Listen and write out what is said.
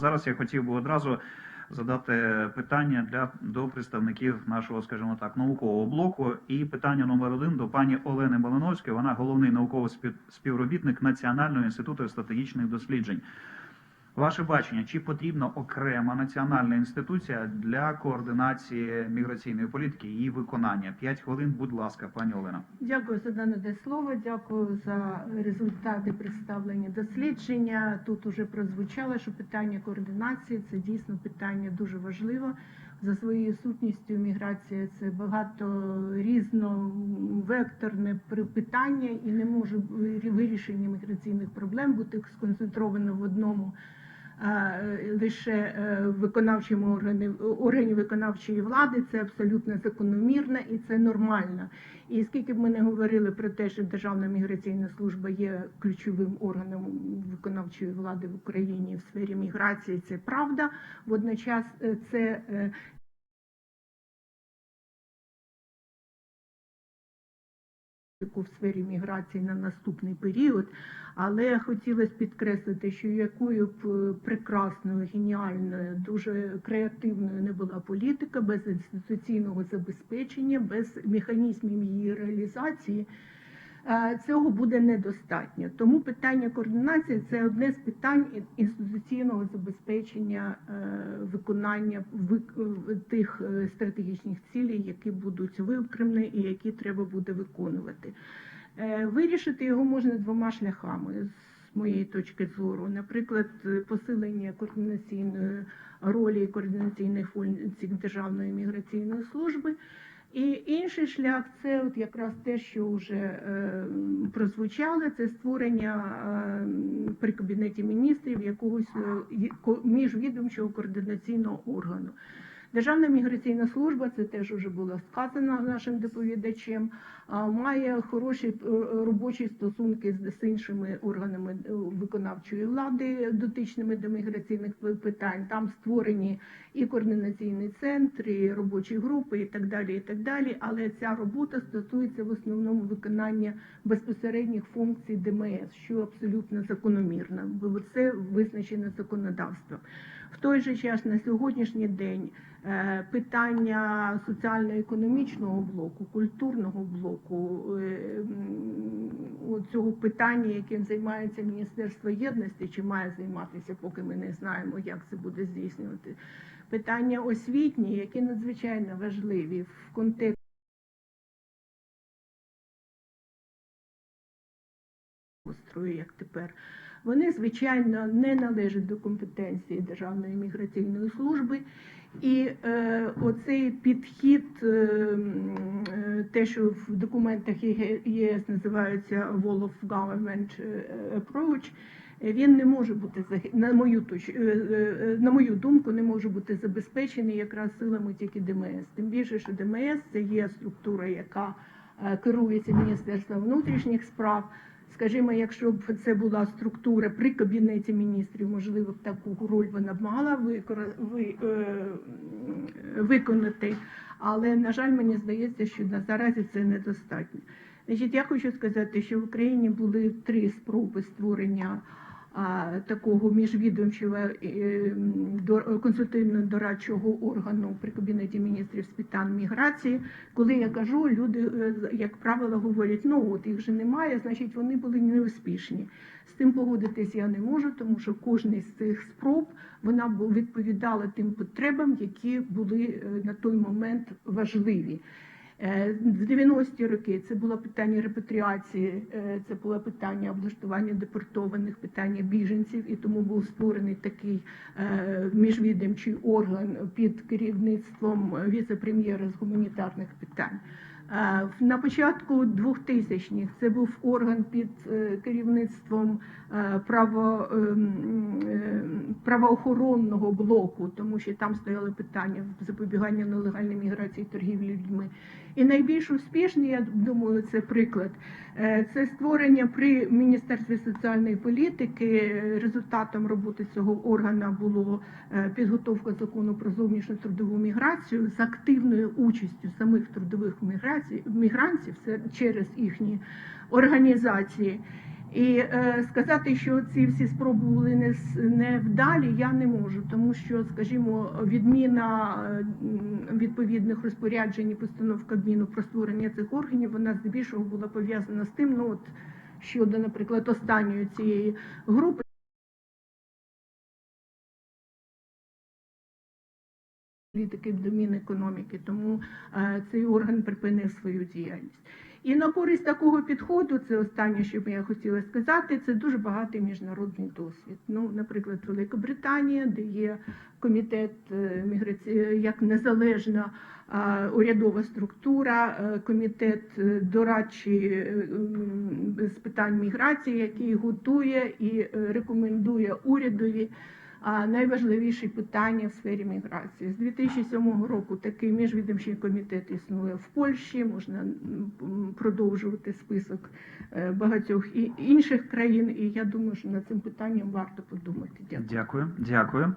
Зараз я хотів би одразу задати питання для до представників нашого, скажімо так, наукового блоку. І питання номер один до пані Олени Малиновської. Вона головний науковий спів- співробітник Національного інституту стратегічних досліджень. Ваше бачення, чи потрібна окрема національна інституція для координації міграційної політики і її виконання? П'ять хвилин, будь ласка, пані Олена. Дякую за дане слово. Дякую за результати представлення дослідження. Тут уже прозвучало, що питання координації це дійсно питання дуже важливе. За своєю сутністю міграція це багато різновекторне питання і не може вирі- вирішення міграційних проблем бути сконцентровано в одному. Е, Лише е, виконавчому органі органі виконавчої влади це абсолютно закономірно і це нормально. І скільки б ми не говорили про те, що Державна міграційна служба є ключовим органом виконавчої влади в Україні в сфері міграції, це правда. Водночас е, це в сфері міграції на наступний період, але хотілося підкреслити, що якою б е, прекрасною, геніальною, дуже креативною не була політика без інституційного забезпечення, без механізмів її реалізації. Е, Цього буде недостатньо. Тому питання координації це одне з питань інституційного забезпечення е, виконання вик- тих е, стратегічних цілей, які будуть виокремлені і які треба буде виконувати. Е, Вирішити його можна двома шляхами, з моєї точки зору. Наприклад, е, посилення координаційної ролі і координаційних функцій Державної міграційної служби. І інший шлях це от якраз те, що вже е, прозвучало, це створення е, при кабінеті міністрів якогось е, міжвідомчого координаційного органу. Державна міграційна служба, це теж вже було сказано нашим доповідачем, має хороші е, робочі стосунки з, іншими органами е, виконавчої влади, дотичними до міграційних питань. Там створені і координаційний центр, і робочі групи, і так далі. І так далі. Але ця робота стосується в основному виконання безпосередніх функцій ДМС, що абсолютно закономірно, бо це визначено законодавством. В той же час на сьогоднішній день питання соціально-економічного блоку, культурного блоку, е, цього питання, яким займається Міністерство єдності, чи має займатися, поки ми не знаємо, як це буде здійснювати. Питання освітні, які надзвичайно важливі в контексті. як тепер. Вони, звичайно, не належать до компетенції Державної міграційної служби. І е, оцей підхід, е, е, те, що в документах ЄС називається Wall of Government е, Approach, він не може бути на мою точ... е, на мою думку, не може бути забезпечений якраз силами тільки ДМС. Тим більше, що ДМС це є структура, яка керується Міністерством внутрішніх справ. Скажімо, якщо б це була структура при кабінеті міністрів, можливо, б таку роль вона б ви, е, виконати. Але на жаль, мені здається, що на заразі це недостатньо. Значить, я хочу сказати, що в Україні були три спроби створення а, такого міжвідомчого е, консультативно-дорадчого органу при кабінеті міністрів з питань міграції. Коли я кажу, люди, е, як правило, говорять, ну от їх же немає, значить вони були неуспішні. З тим погодитись я не можу, тому що кожна з цих спроб вона відповідала тим потребам, які були е, на той момент важливі. Е, В 90-ті роки це було питання репатріації, е, це було питання облаштування депортованих, питання біженців, і тому був створений такий е, міжвідомчий орган під керівництвом віце-прем'єра з гуманітарних питань. На початку 2000-х це був орган під е, керівництвом е, право, ем, е, правоохоронного блоку, тому що там стояли питання запобігання нелегальній міграції торгівлі людьми. І найбільш успішний, я думаю, це приклад. Це створення при Міністерстві соціальної політики. Результатом роботи цього органу було підготовка закону про зовнішню трудову міграцію з активною участю самих трудових міграцій, мігрантів це через їхні організації. І е, сказати, що ці всі спроби були не невдалі, я не можу, тому що, скажімо, відміна е, відповідних розпоряджень і постанов Кабміну про створення цих органів, вона здебільшого була пов'язана з тим, ну от щодо, наприклад, останньої цієї групи. Політики до Мінекономіки, тому е, цей орган припинив свою діяльність. І на користь такого підходу, це останнє, що я хотіла сказати, це дуже багатий міжнародний досвід. Ну, наприклад, Великобританія, де є комітет е, міграції як незалежна е, урядова структура, е, комітет е, дорадчий е, з питань міграції, який готує і е, рекомендує урядові найважливіші питання в сфері міграції. З 2007 року такий міжвідомчий комітет існує в Польщі. Можна продовжувати список е, багатьох і інших країн. І я думаю, що над цим питанням варто подумати. Дякую. Дякую, дякую.